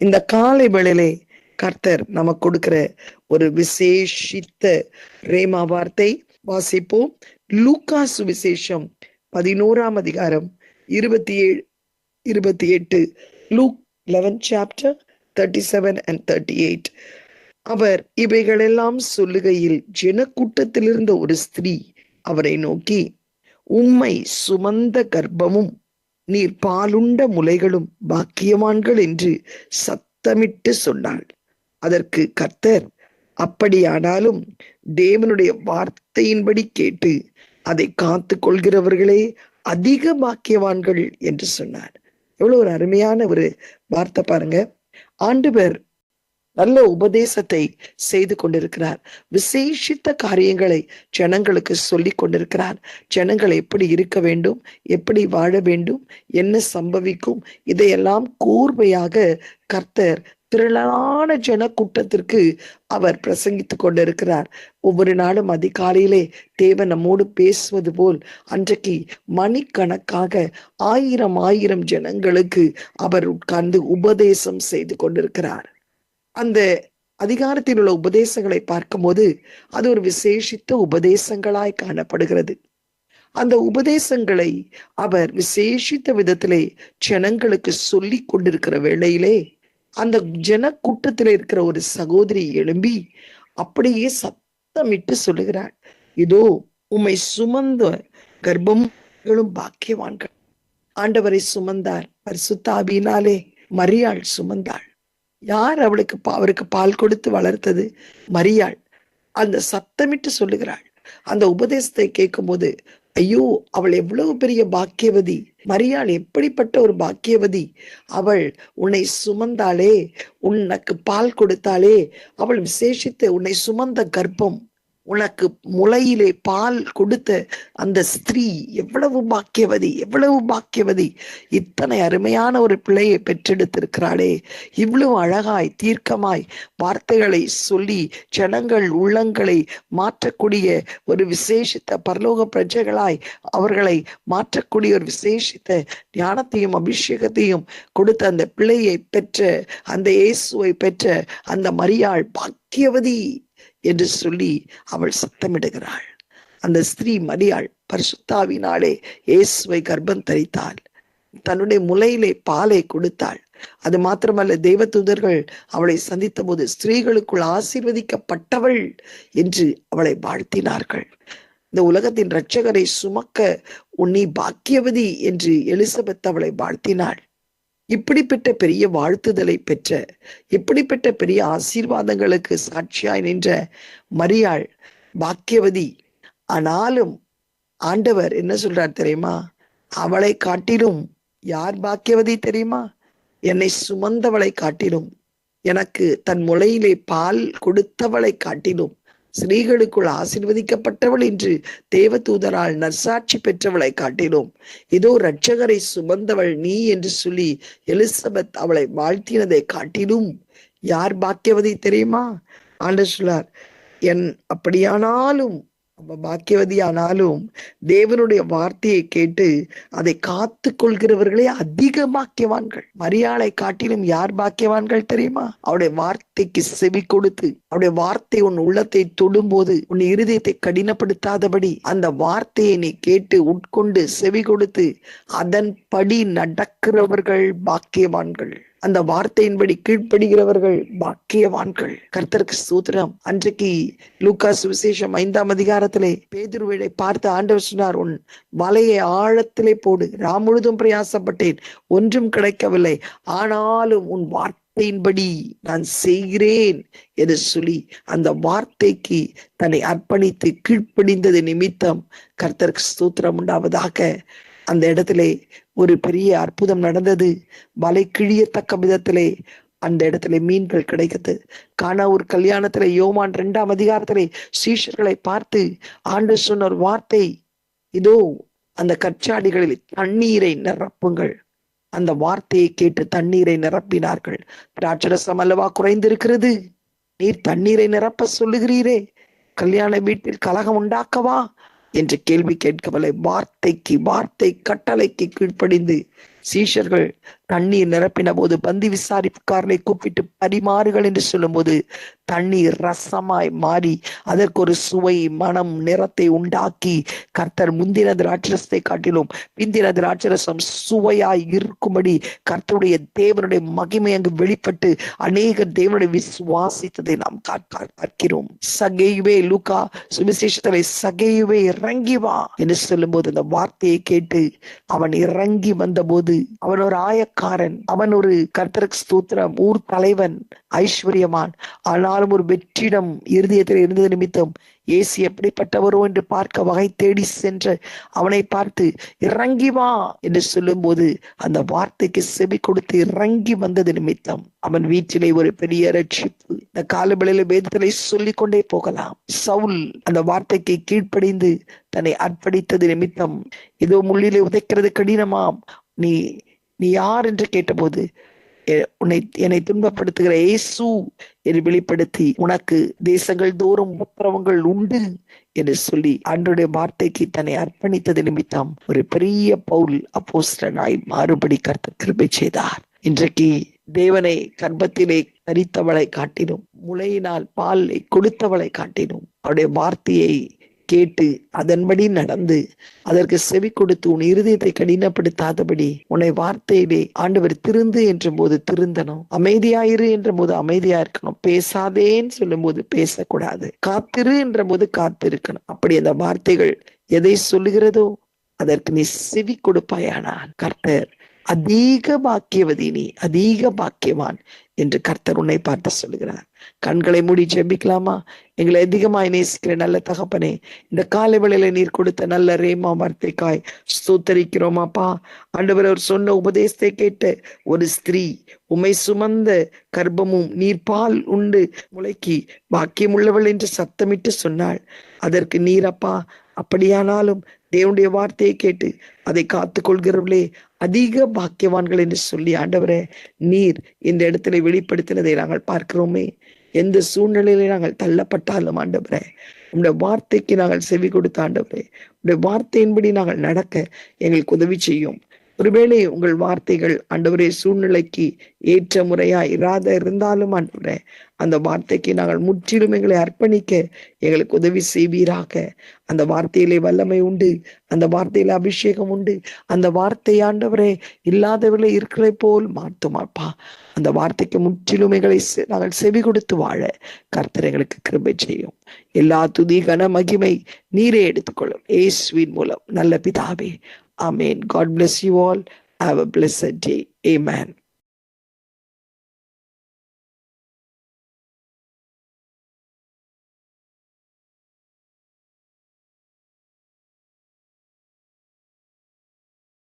இந்த காலை வேளையிலே கர்த்தர் நமக்கு கொடுக்கிற ஒரு விசேஷித்த ரேமா வார்த்தை வாசிப்போம். லூக்கா சுவிசேஷம் பதினோராம் அதிகாரம் இருபத்தி ஏழு இருபத்தி எட்டு Luke eleven chapter thirty seven and thirty eight அவர் இவைகளெல்லாம் சொல்லுகையில் ஜனக்கூட்டத்தில் இருந்த ஒரு ஸ்திரீ அவரை நோக்கி உம்மை சுமந்த கர்ப்பமும் நீர் பாலுண்ட முலைகளும் பாக்கியவான்கள் என்று சத்தமிட்டு சொன்னாள். அதற்கு கர்த்தர் அப்படியானாலும் தேவனுடைய வார்த்தையின்படி கேட்டு அதை காத்து கொள்கிறவர்களே அதிக பாக்கியவான்கள் என்று சொன்னார். எவ்வளவு ஒரு அருமையான ஒரு வார்த்தை பாருங்க. ஆண்டவர் நல்ல உபதேசத்தை செய்து கொண்டிருக்கிறார். விசேஷித்த காரியங்களை ஜனங்களுக்கு சொல்லி கொண்டிருக்கிறார். ஜனங்கள் எப்படி இருக்க வேண்டும் எப்படி வாழ வேண்டும் என்ன சம்பவிக்கும் இதையெல்லாம் கூர்மையாக கர்த்தர் திரளான ஜன கூட்டத்திற்கு அவர் பிரசங்கித்துக் கொண்டிருக்கிறார். ஒவ்வொரு நாளும் அதிகாலையிலே தேவன் நம்மோடு பேசுவது போல் அன்றைக்கு மணிக்கணக்காக ஆயிரம் ஆயிரம் ஜனங்களுக்கு அவர் உட்கார்ந்து உபதேசம் செய்து கொண்டிருக்கிறார். அந்த அதிகாரத்தில் உள்ள உபதேசங்களை பார்க்கும்போது அது ஒரு விசேஷித்த உபதேசங்களாய் காணப்படுகிறது. அந்த உபதேசங்களை அவர் விசேஷித்த விதத்திலே ஜனங்களுக்கு சொல்லி கொண்டிருக்கிற வேளையிலே அந்த ஜன கூட்டத்தில் இருக்கிற ஒரு சகோதரி எழும்பி அப்படியே சத்தமிட்டு சொல்லுகிறார் இதோ உம்மை சுமந்த கர்ப்பங்களும் பாக்கியவான்கள். ஆண்டவரை சுமந்தார் பரிசுத்தாபினாலே மரியாள் சுமந்தாள். யார் அவளுக்கு அவருக்கு பால் கொடுத்து வளர்த்தது? மரியாள். அந்த சத்தமிட்டு சொல்லுகிறாள். அந்த உபதேசத்தை கேட்கும்போது ஐயோ அவள் எவ்வளவு பெரிய பாக்கியவதி. மரியாள் எப்படிப்பட்ட ஒரு பாக்கியவதி. அவள் உன்னை சுமந்தாளே உனக்கு பால் கொடுத்தாளே. அவள் விசேஷித்து உன்னை சுமந்த கர்ப்பம். உனக்கு முளையிலே பால் கொடுத்த அந்த ஸ்திரீ எவ்வளவு பாக்கியவதி எவ்வளவு பாக்கியவதி. இத்தனை அருமையான ஒரு பிள்ளையை பெற்றெடுத்திருக்கிறாளே. இவ்வளவு அழகாய் தீர்க்கமாய் வார்த்தைகளை சொல்லி ஜனங்கள் உள்ளங்களை மாற்றக்கூடிய ஒரு விசேஷித்த பரலோக பிரஜைகளாய் அவர்களை மாற்றக்கூடிய ஒரு விசேஷித்த ஞானத்தையும் அபிஷேகத்தையும் கொடுத்த அந்த பிள்ளையை பெற்ற அந்த இயேசுவை பெற்ற அந்த மரியாள் பாக்கியவதி. என்று சொல்லி அவள் சத்தமிடுகிறாள். அந்த ஸ்திரீ மரியாள் பரிசுத்தாவினாலே இயேசுவை கர்ப்பம் தரித்தாள். தன்னுடைய முலையிலே பாலை கொடுத்தாள். அது மாத்திரமல்ல தேவதூதர்கள் அவளை சந்தித்த போது ஸ்திரீகளுக்குள் ஆசீர்வதிக்கப்பட்டவள் என்று அவளை வாழ்த்தினார்கள். இந்த உலகத்தின் இரட்சகரை சுமக்க உன்னி பாக்கியவதி என்று எலிசபெத் அவளை வாழ்த்தினாள். இப்படிப்பட்ட பெரிய வாழ்த்துதலை பெற்ற இப்படிப்பட்ட பெரிய ஆசீர்வாதங்களுக்கு சாட்சியாய் நின்ற மரியாள் பாக்கியவதி ஆனாலும் ஆண்டவர் என்ன சொல்றார் தெரியுமா? அவளை காட்டிலும் யார் பாக்கியவதி தெரியுமா? என்னை சுமந்தவளை காட்டிலும் எனக்கு தன் முளையிலே பால் கொடுத்தவளை காட்டிலும் ஸ்ரீகளுக்குள் ஆசிர்வதிக்கப்பட்டவள் என்று தேவதூதரால் நற்சாட்சி பெற்றவளை காட்டினோம். இதோ இரட்சகரை சுமந்தவள் நீ என்று சொல்லி எலிசபெத் அவளை வாழ்த்தினதை காட்டிலும் யார் பாக்கியவதி தெரியுமா? ஆண்டு சொல்லார் என் அப்படியானாலும் நம்ம பாக்கியவதியானாலும் தேவனுடைய வார்த்தையை கேட்டு அதை காத்து கொள்கிறவர்களே அதிக பாக்கியவான்கள். மரியாளை காட்டிலும் யார் பாக்கியவான்கள் தெரியுமா? அவருடைய வார்த்தைக்கு செவி கொடுத்து அவருடைய வார்த்தை உன் உள்ளத்தை தொடும்போது உன் இருதயத்தை கடினப்படுத்தாதபடி அந்த வார்த்தையை நீ கேட்டு உட்கொண்டு செவி கொடுத்து அதன்படி நடக்கிறவர்கள் பாக்கியவான்கள். அந்த வார்த்தையின்படி கீழ்ப்படுகிறவர்கள் பாக்கியவான்கள். கர்த்தருக்கு சூத்திரம் அன்றைக்கு லூகாஸ் விசேஷம் ஐந்தாம் அதிகாரத்திலே பேதுருவிடை பார்த்து ஆண்டவர் சொன்னார் உன் வலையை ஆழத்திலே போடு. ராம் முழுதும் பிரயாசப்பட்டேன். ஒன்றும் கிடைக்கவில்லை. ஆனாலும் உன் வார்த்தையின்படி நான் செய்கிறேன் என்று சொல்லி அந்த வார்த்தைக்கு தன்னை அர்ப்பணித்து கீழ்ப்படிந்தது நிமித்தம் கர்த்தருக்கு ஸ்தோத்திரம் உண்டாவதாக அந்த இடத்திலே ஒரு பெரிய அற்புதம் நடந்தது. வலை கிழியத்தக்க விதத்திலே அந்த இடத்துல மீன்கள் கிடைக்குது காணா ஒரு கல்யாணத்துல யோமான் இரண்டாம் அதிகாரத்திலே சீஷர்களை பார்த்து ஆண்டு சொன்ன ஒரு வார்த்தை. இதோ அந்த கற்சாடிகளில் தண்ணீரை நிரப்புங்கள். அந்த வார்த்தையை கேட்டு தண்ணீரை நிரப்பினார்கள். திராட்சரசம் அல்லவா குறைந்திருக்கிறது? நீர் தண்ணீரை நிரப்ப சொல்லுகிறீரே. கல்யாண வீட்டில் கலகம் உண்டாக்கவா? என்று கேள்வி கேட்கவில்லை வார்த்தைக்கு வார்த்தை கட்டளைக்கு கீழ்ப்படிந்து சீஷர்கள் தண்ணீர் நிரப்பின போது பந்தி விசாரிப்புக்காரனை கூப்பிட்டு பரிமாறுகள் என்று சொல்லும்போது தண்ணீர் ரசமாய் மாறி அதற்கு ஒரு சுவை மனம் நிறத்தை உண்டாக்கி கர்த்தர் முந்தின திராட்சரசத்தை காட்டிலும் பிந்தின திராட்சரசம் சுவையாய் இருக்கும்படி கர்த்தருடைய தேவனுடைய மகிமை அங்கு வெளிப்பட்டு அநேக தேவனுடைய விசுவாசித்ததை நாம் பார்க்கிறோம். சகையுவே லூகா சுவிசேஷத்திலே சகையுவே இறங்கி வா என்று சொல்லும்போது அந்த வார்த்தையை கேட்டு அவன் இறங்கி வந்தபோது அவன் ஒரு ஆயக்காரன். அவன் ஒரு கர்த்தருக்கு ஸ்தூத்திரம். ஊர் தலைவன் ஐஸ்வர்யமான். ஆனாலும் ஒரு வெற்றிடம் இருதயத்தில் இருந்தது நிமித்தம். ஏசி எப்படிப்பட்டவரோ என்று பார்க்க வகை தேடி சென்ற அவனை பார்த்து இறங்கி வா என்று சொல்லும்போது அந்த வார்த்தைக்கு செவி கொடுத்து இறங்கி வந்தது நிமித்தம். அவன் வீட்டிலே ஒரு பெரிய ரட்சிப்பு. இந்த காலவெளியில வேதத்திலே சொல்லிக் கொண்டே போகலாம். சவுல் அந்த வார்த்தைக்கு கீழ்ப்படிந்து தன்னை அர்ப்பணித்தது நிமித்தம். ஏதோ முள்ளிலே உதைக்கிறது கடினமாம். நீ நீ யார் என்று கேட்டபோது உன்னை என்னை துன்பப்படுத்துகிற இயேசு என்று வெளிப்படுத்தி உனக்கு தேசங்கள் தோறும் உத்தரவங்கள் உண்டு என்று சொல்லி அன்றைய வார்த்தைக்கு தன்னை அர்ப்பணித்தது நிமித்தம் ஒரு பெரிய பவுல் அப்போஸ்டனாய் மாறுபடி கருத்து கிருபை செய்தார். இன்றைக்கு தேவனை கர்ப்பத்திலே தரித்தவளை காட்டினும் முளையினால் பாலை கொடுத்தவளை காட்டினும். அவருடைய வார்த்தையை கேட்டு அதன்படி நடந்து அதற்கு செவி கொடுத்து உன் இருதயத்தை கடினப்படுத்தாதபடி உன்னை வார்த்தையிலே ஆண்டவர் திருந்து என்ற போது திருந்தணும். அமைதியாயிரு என்ற போது அமைதியா இருக்கணும். பேசாதேன்னு சொல்லும் போது பேசக்கூடாது. காத்திரு என்ற போது காத்திருக்கணும். அப்படி அந்த வார்த்தைகள் எதை சொல்லுகிறதோ அதற்கு நீ செவி கொடுப்பாயானால் கர்த்தர் அதிக பாக்கியவதி நீ அதிக பாக்கியவான் என்று கர்த்தர் உன்னை பார்த்து சொல்லுகிறார். கண்களை மூடி ஜெபிக்கலாமா? எங்களை அதிகமாய் நேசிக்கிற நல்ல தகப்பனே இந்த காலை வேளையில நீர் கொடுத்த நல்ல ரேமா வார்த்தைக்காய் ஸ்தூத்தரிக்கிறோமாப்பா ஆண்டவர் அவர் சொன்ன உபதேசத்தை கேட்டு ஒரு ஸ்திரீ உமை சுமந்த கர்ப்பமும் நீர் பால் உண்டு முளைக்கி பாக்கியம் உள்ளவள் என்று சத்தமிட்டு சொன்னாள். அதற்கு நீரப்பா அப்படியானாலும் தேவனுடைய வார்த்தையை கேட்டு அதை காத்து கொள்கிறவர்களே அதிக பாக்கியவான்கள் என்று சொல்லி ஆண்டவரே நீர் இந்த இடத்துல வெளிப்படுத்தினதை நாங்கள் பார்க்கிறோமே. எந்த சூழ்நிலையில நாங்கள் தள்ளப்பட்டாலும் ஆண்டவரே உங்களுடைய வார்த்தைக்கு நாங்கள் செவி கொடுத்த ஆண்டவரே உங்களுடைய வார்த்தையின்படி நாங்கள் நடக்க எங்களுக்கு உதவி செய்யும். ஒருவேளை உங்கள் வார்த்தைகள் ஆண்டவரே சூழ்நிலைக்கு ஏற்ற முறையா இராத இருந்தாலும் ஆண்டவரே அந்த வார்த்தைக்கு நாங்கள் முற்றிலும் எங்களை அர்ப்பணிக்க எங்களுக்கு உதவி செய்வீராக. அந்த வார்த்தையிலே வல்லமை உண்டு அந்த வார்த்தையில அபிஷேகம் உண்டு. அந்த வார்த்தை ஆண்டவரே இல்லாதவர்களை இருக்கிறே போல் மாற்றுமாப்பா அந்த வார்த்தைக்கு முற்றிலும் எங்களை நாங்கள் செவி கொடுத்து வாழ கர்த்தர் எங்களுக்கு கிருபை செய்யும். எல்லா துதி கன மகிமை நீரே எடுத்துக்கொள்ளும். ஏசுவின் மூலம் நல்ல பிதாவே Amen. God bless you all. Have a blessed day. Amen.